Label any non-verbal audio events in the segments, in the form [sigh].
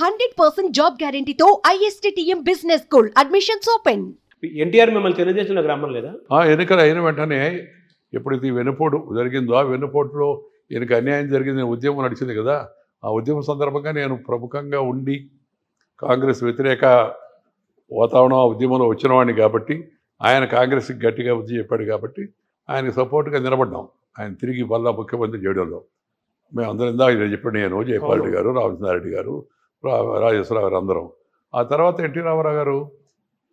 Hundred percent job గ్యారంటీతో ISTM business school admissions open. NTR మిమ్మల్ని తెలుగుదేశంలో గ్రామం లేదా? ఆ ఎన్నికలు అయిన వెంటనే ఎప్పుడైతే ఈ వెన్నుపోటు జరిగిందో ఆ వెన్నుపోటులో ఈయనకి అన్యాయం జరిగింది ఉద్యమం నడిచింది కదా. ఆ ఉద్యమం సందర్భంగా నేను ప్రముఖంగా ఉండి కాంగ్రెస్ వ్యతిరేక వాతావరణం ఆ ఉద్యమంలో వచ్చిన వాడిని కాబట్టి ఆయన కాంగ్రెస్కి గట్టిగా బుద్ధి చెప్పాడు కాబట్టి ఆయనకి సపోర్ట్గా నిలబడ్డాం. ఆయన తిరిగి మళ్ళా ముఖ్యమంత్రి చేయడంలో. మేము అందరం ఇందాక నేను చెప్పాను నేను జయపాల్ రెడ్డి గారు రామచంద్రారెడ్డి గారు రాజేశ్వరరావు గారు అందరం. ఆ తర్వాత ఎన్టీ రామారావు గారు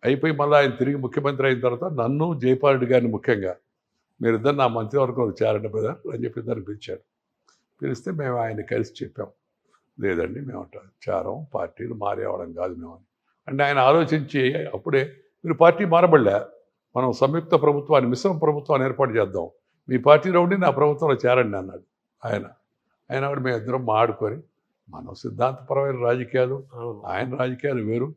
అయిపోయి మళ్ళీ ఆయన తిరిగి ముఖ్యమంత్రి అయిన తర్వాత నన్ను జైపాల్ రెడ్డి గారిని ముఖ్యంగా మీరిద్దరు నా మంత్రివర్గం చేరండి బ్రదర్ అని చెప్పి ఇద్దరు పిలిచాడు పిలిస్తే మేము ఆయన కలిసి చెప్పాం. లేదండి మేము చారం పార్టీలు మారేవడం కాదు మేము అని. అంటే ఆయన ఆలోచించి అప్పుడే మీరు పార్టీ మారబడలే మనం సంయుక్త ప్రభుత్వాన్ని మిశ్రమ ప్రభుత్వాన్ని ఏర్పాటు చేద్దాం. మీ పార్టీలో ఉండి నా ప్రభుత్వంలో చేరండి అన్నాడు ఆయన. ఆయన కూడా మేము ఇద్దరం మాడుకొని మనం సిద్ధాంతపరమైన రాజకీయాలు ఆయన రాజకీయాలు వేరు.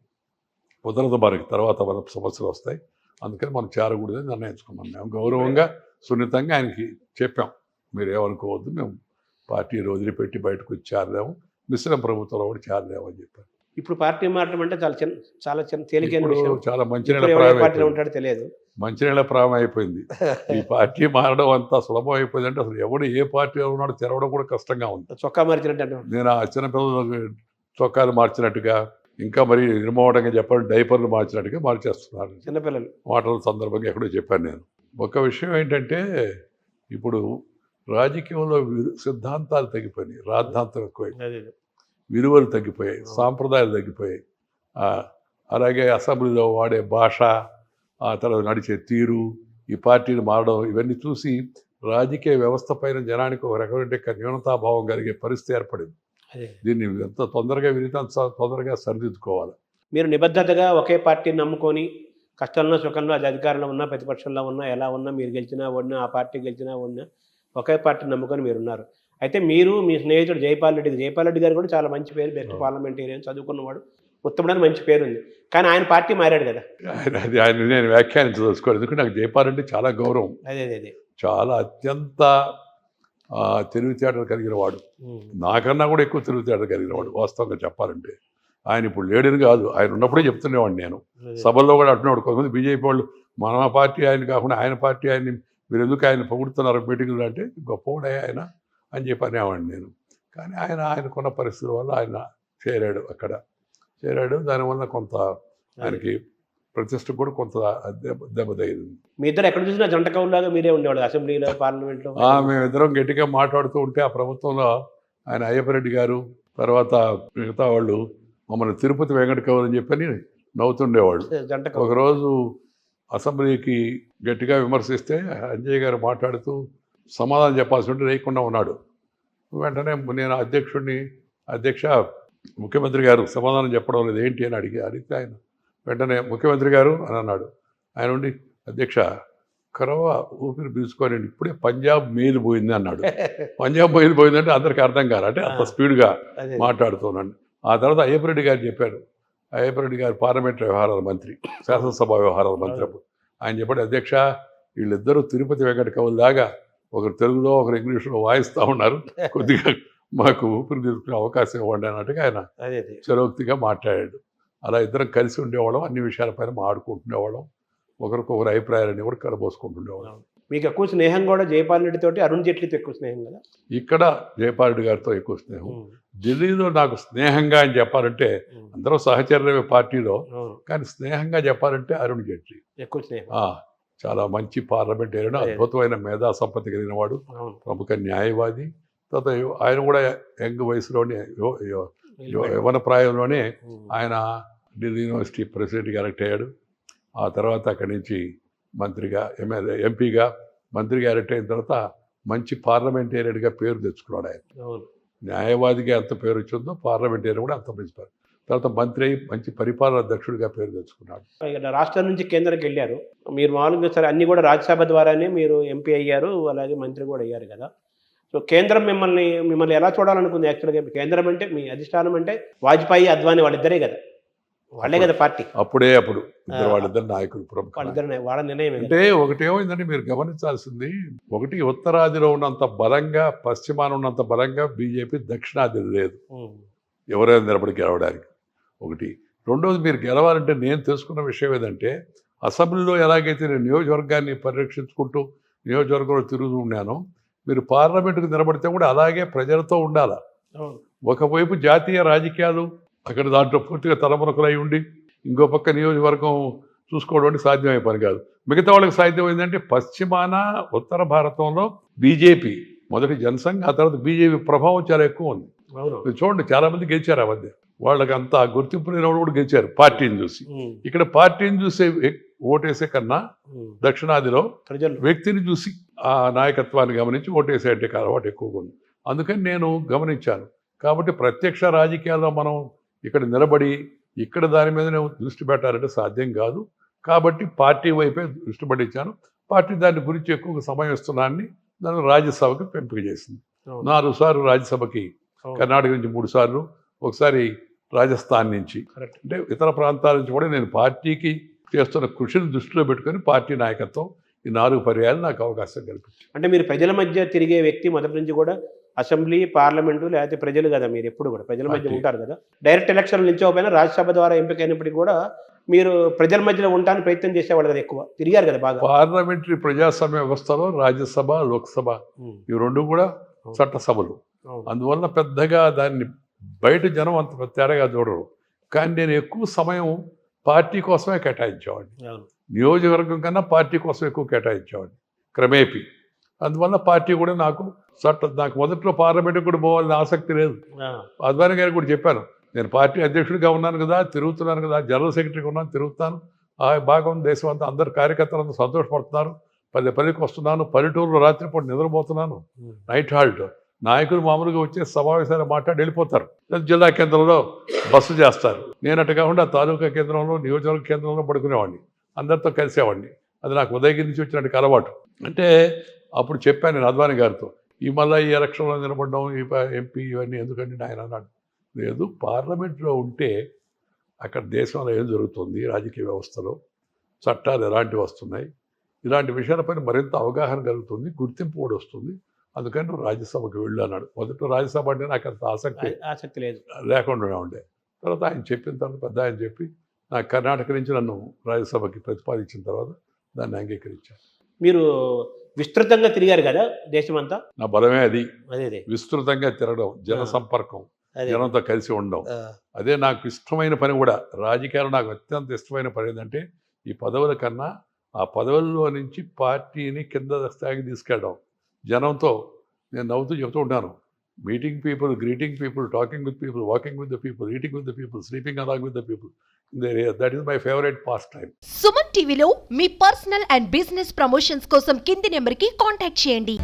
కుదరదు మనకి తర్వాత మన సమస్యలు వస్తాయి. అందుకని మనం చేరకూడదని నిర్ణయించుకున్నాం. మేము గౌరవంగా సున్నితంగా ఆయనకి చెప్పాం. మీరు ఏమనుకోవద్దు మేము పార్టీ వదిలిపెట్టి బయటకు వచ్చి చేరలేము. మిశ్రమ ప్రభుత్వంలో కూడా చేరలేము అని చెప్పారు. ఇప్పుడు పార్టీ మారడం అంటే చాలా చిన్న చాలా చిన్న తేలికైన చాలా ప్రాయం పార్టీలో. ఉంటాడో తెలియదు. మంచినీళ్ళ ప్రాయం అయిపోయింది. [laughs] ఈ పార్టీ మారడం అంతా సులభం అయిపోయింది అంటే అసలు ఎవడు ఏ పార్టీలో ఉన్నాడో తెరవడం కూడా కష్టంగా ఉంది. చొక్కా మార్చినట్టు నేను ఆ చిన్నపిల్లలు చొక్కాలు మార్చినట్టుగా ఇంకా మరి నిర్మోహంగా చెప్పాలి డైపర్లు మార్చినట్టుగా మార్చేస్తున్నారు. చిన్నపిల్లలు మాటల సందర్భంగా ఎక్కడో చెప్పాను నేను. ఒక విషయం ఏంటంటే ఇప్పుడు రాజకీయంలో సిద్ధాంతాలు తగ్గిపోయినాయి. రాద్ధాంతం ఎక్కువై అదే విలువలు తగ్గిపోయాయి. సాంప్రదాయాలు తగ్గిపోయాయి. అలాగే అసెంబ్లీలో వాడే భాష ఆ తర్వాత నడిచే తీరు ఈ పార్టీలు మారడం ఇవన్నీ చూసి రాజకీయ వ్యవస్థ పైన జనానికి ఒక రకమైన న్యూనతాభావం కలిగే పరిస్థితి ఏర్పడింది. దీన్ని ఎంత తొందరగా అంత తొందరగా సరిదిద్దుకోవాలి. మీరు నిబద్ధతగా ఒకే పార్టీని నమ్ముకొని కష్టంలో సుఖంలో అది అధికారంలో ఉన్నా ప్రతిపక్షంలో ఉన్నా ఎలా ఉన్నా మీరు గెలిచినా ఓడినా ఆ పార్టీ గెలిచినా ఓడినా ఒకే పార్టీని నమ్ముకొని మీరు ఉన్నారు అయితే మీరు మీ స్నేహితుడు జైపాల్ రెడ్డి జైపాల్ రెడ్డి గారు కూడా చాలా మంచి పేరు బెస్ట్ పార్లమెంటేరియన్ చదువుకున్నవాడు. ఉత్తముడని మంచి పేరు ఉంది కానీ ఆయన పార్టీ మారాడు కదా. అది ఆయన నేను వ్యాఖ్యానించదలుచుకోలేదు. ఎందుకంటే నాకు జయపాలంటే చాలా గౌరవం. అదే అదే చాలా అత్యంత తెలివితేటలు కలిగిన వాడు. నాకన్నా కూడా ఎక్కువ తెలివితేటలు కలిగిన వాడు వాస్తవంగా చెప్పాలంటే. ఆయన ఇప్పుడు లేడని కాదు ఆయన ఉన్నప్పుడే చెప్తుండేవాడిని నేను. సభల్లో కూడా అంటున్నాడు కొంతమంది బీజేపీ వాళ్ళు మన పార్టీ ఆయన కాకుండా ఆయన పార్టీ ఆయన్ని మీరు ఎందుకు ఆయన పొగుడుతున్నారు మీటింగ్లు అంటే గొప్పవాడే ఆయన అని చెప్పి అనేవాడిని నేను. కానీ ఆయన ఆయనకున్న పరిస్థితుల వల్ల ఆయన చేరాడు అక్కడ. చేరాడు. దానివల్ల కొంత ఆయనకి ప్రతిష్ట కూడా కొంత దెబ్బ దెబ్బతగింది మీ ఇద్దరు ఎక్కడ చూసినా జంట కవులాగా మీరే ఉండేవాడు అసెంబ్లీలో పార్లమెంట్లో? ఆ, మేమిద్దరం గట్టిగా మాట్లాడుతూ ఉంటే ఆ ప్రభుత్వంలో ఆయన అయ్యప్పరెడ్డి గారు తర్వాత మిగతా వాళ్ళు మమ్మల్ని తిరుపతి వెంకట కవులు అని చెప్పని నవ్వుతుండేవాళ్ళు. జంట ఒకరోజు అసెంబ్లీకి గట్టిగా విమర్శిస్తే అంజయ్ గారు మాట్లాడుతూ సమాధానం చెప్పాల్సి ఉంటే లేకుండా ఉన్నాడు. వెంటనే నేను అధ్యక్షుడిని అధ్యక్ష ముఖ్యమంత్రి గారు సమాధానం చెప్పడం లేదు ఏంటి అని అడిగి అడిగితే ఆయన వెంటనే ముఖ్యమంత్రి గారు అని అన్నాడు. ఆయన ఉండి అధ్యక్ష కరవ ఊపిరి పీల్చుకొని ఇప్పుడే పంజాబ్ మెయిల్ పోయింది అన్నాడు. [laughs] పంజాబ్ మెయిల్ పోయిందంటే అందరికీ అర్థం కాదు. అంటే అంత. స్పీడ్గా మాట్లాడుతున్నాను. ఆ తర్వాత అయ్యప్పరెడ్డి గారు చెప్పారు. అయ్యప్పరెడ్డి గారు పార్లమెంట్ వ్యవహారాల మంత్రి శాసనసభ వ్యవహారాల మంత్రి అప్పుడు. ఆయన చెప్పాడు అధ్యక్ష వీళ్ళిద్దరూ తిరుపతి వెంకట కవులు దాకా ఒకరు తెలుగులో ఒకరు ఇంగ్లీష్లో వాయిస్తూ ఉన్నారు [laughs] కొద్దిగా మాకు ఊపిరి తీసుకునే అవకాశం ఇవ్వండి అన్నట్టుగా ఆయన చరోక్తిగా మాట్లాడాడు. అలా ఇద్దరం కలిసి ఉండేవాళ్ళం అన్ని విషయాలపైన మాట్లాడుకుంటుండేవాళ్ళం. ఒకరికొకరు అభిప్రాయాలని కూడా కలబోసుకుంటుండేవాళ్ళం. మీకు ఎక్కువ స్నేహం కూడా జైపాల్ రెడ్డి తోటి అరుణ్ జైట్లీతో ఎక్కువ స్నేహం కదా? ఇక్కడ జయపారెడ్డి గారితో ఎక్కువ స్నేహం. ఢిల్లీలో నాకు స్నేహంగా అని చెప్పాలంటే. అందరూ సహచర్యమే పార్టీలో కానీ స్నేహంగా చెప్పాలంటే అరుణ్ జైట్లీ. ఎక్కువ స్నేహం. చాలా మంచి పార్లమెంటేరియన్ అదే. అద్భుతమైన మేధా సంపత్తి కలిగిన వాడు ప్రముఖ న్యాయవాది తర్వాత ఆయన కూడా యంగ్ వయసులోనే యవన ప్రాయంలోనే. ఆయన ఢిల్లీ యూనివర్సిటీ ప్రెసిడెంట్గా ఎలక్ట్ అయ్యాడు. ఆ తర్వాత అక్కడి నుంచి మంత్రిగా ఎమ్మెల్యే ఎంపీగా మంత్రిగా ఎలక్ట్ అయిన తర్వాత మంచి పార్లమెంటేరియన్గా పేరు తెచ్చుకున్నాడు ఆయన. న్యాయవాదిగా ఎంత పేరు వచ్చిందో పార్లమెంటేరియన్ కూడా అంత మంచి పేరు తర్వాత మంత్రి అయి మంచి పరిపాలన అధ్యక్షుడిగా పేరు తెచ్చుకున్నాడు. రాష్ట్రం నుంచి కేంద్రానికి వెళ్ళారు. మీరు మామూలుగా సరే అన్ని కూడా రాజ్యసభ ద్వారానే మీరు ఎంపీ అయ్యారు అలాగే మంత్రి కూడా అయ్యారు కదా. సో కేంద్రం మిమ్మల్ని మిమ్మల్ని ఎలా చూడాలనుకుంది యాక్చువల్గా? కేంద్రం అంటే మీ అధిష్టానం అంటే వాజ్పేయి అద్వానీ వాళ్ళిద్దరే కదా. వాళ్ళే కదా పార్టీ. అప్పుడే అప్పుడు. వాళ్ళిద్దరు నాయకులు. వాళ్ళిద్దరు వాళ్ళ నిర్ణయమే కదా అంటే ఒకటేమైందంటే మీరు గమనించాల్సింది ఒకటి ఉత్తరాదిలో ఉన్నంత బలంగా పశ్చిమాన ఉన్నంత బలంగా బీజేపీ దక్షిణాదిలో లేదు. ఎవరైనా నిలబడి గెలవడానికి. ఒకటి. రెండోది మీరు గెలవాలంటే నేను తెలుసుకున్న విషయం ఏదంటే అసెంబ్లీలో ఎలాగైతే నేను నియోజకవర్గాన్ని పరిరక్షించుకుంటూ నియోజకవర్గంలో తిరుగుతూ ఉన్నానో మీరు పార్లమెంటుకు నిలబడితే కూడా అలాగే ప్రజలతో ఉండాలి. ఒకవైపు జాతీయ రాజకీయాలు అక్కడ దాంట్లో పూర్తిగా తలమునకలై ఉండి ఇంకో పక్క నియోజకవర్గం చూసుకోవడం అంటే సాధ్యమయ్యే పని కాదు. మిగతా వాళ్ళకి సాధ్యమైందంటే పశ్చిమాన ఉత్తర భారతంలో బీజేపీ మొదటి జనసంఘ ఆ తర్వాత బీజేపీ ప్రభావం చాలా ఎక్కువ ఉంది. చూడండి చాలా మంది గెలిచారు ఆ మధ్య. వాళ్ళకి అంత గుర్తింపు లేని వాళ్ళు కూడా గెలిచారు పార్టీని చూసి. ఇక్కడ పార్టీని చూసే ఓటేసే కన్నా. దక్షిణాదిలో ప్రజలు. వ్యక్తిని చూసి ఆ నాయకత్వాన్ని గమనించి ఓటేసే అంటే అలవాటు ఎక్కువగా ఉంది. అందుకని నేను గమనించాను. కాబట్టి ప్రత్యక్ష రాజకీయాల్లో మనం ఇక్కడ నిలబడి ఇక్కడ దాని మీద నేను దృష్టి పెట్టాలంటే సాధ్యం కాదు. కాబట్టి పార్టీ వైపే దృష్టి పట్టించాను పార్టీ దాని గురించి ఎక్కువ సమయం ఇస్తున్నాన్ని నన్ను రాజ్యసభకు ఎంపిక చేసింది. నాలుగు సార్లు రాజ్యసభకి. కర్ణాటక నుంచి మూడు సార్లు ఒకసారి రాజస్థాన్ నుంచి. అంటే ఇతర ప్రాంతాల నుంచి కూడా నేను పార్టీకి చేస్తున్న కృషిని దృష్టిలో పెట్టుకొని పార్టీ నాయకత్వం ఈ నాలుగు పర్యాలు నాకు అవకాశం కల్పించింది. అంటే మీరు ప్రజల మధ్య తిరిగే వ్యక్తి మొదటి నుంచి కూడా అసెంబ్లీ పార్లమెంటు లేకపోతే ప్రజలు కదా మీరు ఎప్పుడు కూడా. ప్రజల మధ్య. ఉంటారు కదా. డైరెక్ట్ ఎలక్షన్ నిల్చోపోయినా రాజ్యసభ ద్వారా ఎంపికైనప్పటికీ కూడా మీరు ప్రజల మధ్యలో ఉండడానికి ప్రయత్నం చేసేవాళ్ళు కదా ఎక్కువ. తిరిగారు కదా బాగా. పార్లమెంటరీ ప్రజాస్వామ్య వ్యవస్థలో రాజ్యసభ లోక్సభ ఈ రెండు కూడా చట్టసభలు. అందువల్ల పెద్దగా దాన్ని బయట జనం అంత తేడాగా చూడరు. కానీ నేను ఎక్కువ సమయం పార్టీ కోసమే కేటాయించేవాడిని. నియోజకవర్గం కన్నా పార్టీ కోసం ఎక్కువ కేటాయించేవాడిని క్రమేపీ. అందువల్ల పార్టీ కూడా నాకు చట్ట నాకు మొదట్లో పార్లమెంట్కి కూడా పోవాలని ఆసక్తి లేదు. అద్వాని గారికి కూడా చెప్పాను నేను పార్టీ అధ్యక్షుడిగా ఉన్నాను కదా తిరుగుతున్నాను కదా జనరల్ సెక్రటరీగా ఉన్నాను తిరుగుతాను. ఆ భాగం దేశం అంతా అందరు కార్యకర్తలంతా సంతోషపడుతున్నారు. పల్లె పల్లెకి వస్తున్నాను పల్లెటూరులో రాత్రిపూట నిద్రపోతున్నాను. నైట్ హాల్ట్ నాయకులు మామూలుగా వచ్చే సమావేశాలు మాట్లాడి వెళ్ళిపోతారు. జిల్లా కేంద్రంలో బస్సు చేస్తారు. నేను అటు కాకుండా తాలూకా కేంద్రంలో నియోజకవర్గ కేంద్రంలో పడుకునేవాడిని. అందరితో కలిసేవాడిని. అది నాకు ఉదయగిరి నుంచి వచ్చినట్టు అలవాటు. అంటే అప్పుడు చెప్పాను నేను అద్వాని గారితో ఈ మళ్ళీ ఈ ఎలక్షన్లో నిలబడడం ఈ ఎంపీ ఇవన్నీ ఎందుకంటే ఆయన అన్నాడు. లేదు పార్లమెంట్లో ఉంటే అక్కడ దేశంలో ఏం జరుగుతుంది రాజకీయ వ్యవస్థలో చట్టాలు ఎలాంటివి వస్తున్నాయి ఇలాంటి విషయాలపైన మరింత అవగాహన కలుగుతుంది గుర్తింపు కూడా వస్తుంది. అందుకని నువ్వు రాజ్యసభకు వెళ్ళు అన్నాడు. మొదట రాజ్యసభ అంటే నాకు అంత ఆసక్తి ఆసక్తి లేదు. లేకుండా ఉండే. తర్వాత ఆయన చెప్పిన తర్వాత పెద్ద ఆయన చెప్పి నాకు కర్ణాటక నుంచి నన్ను రాజ్యసభకి ప్రతిపాదించిన తర్వాత దాన్ని అంగీకరించాను. మీరు విస్తృతంగా తిరిగారు కదా దేశమంతా? నా బలమే అది. అదే విస్తృతంగా తిరగడం జన. సంపర్కం జనంతో కలిసి ఉండడం. అదే నాకు ఇష్టమైన పని కూడా. రాజకీయాలు నాకు అత్యంత ఇష్టమైన పని ఏంటంటే ఈ పదవుల కన్నా ఆ పదవుల్లో నుంచి పార్టీని కింద స్థాయికి తీసుకెళ్ళడం. జనంతో నేను నవ్వుతూ చెప్తూ ఉంటాను. Meeting people greeting people talking with people walking with the people eating with the people sleeping along with the people. That is my favourite pastime Suman టీవీలో మీ పర్సనల్ అండ్ బిజినెస్ ప్రమోషన్స్ కోసం కింది నెంబర్కి కాంటాక్ట్ చేయండి.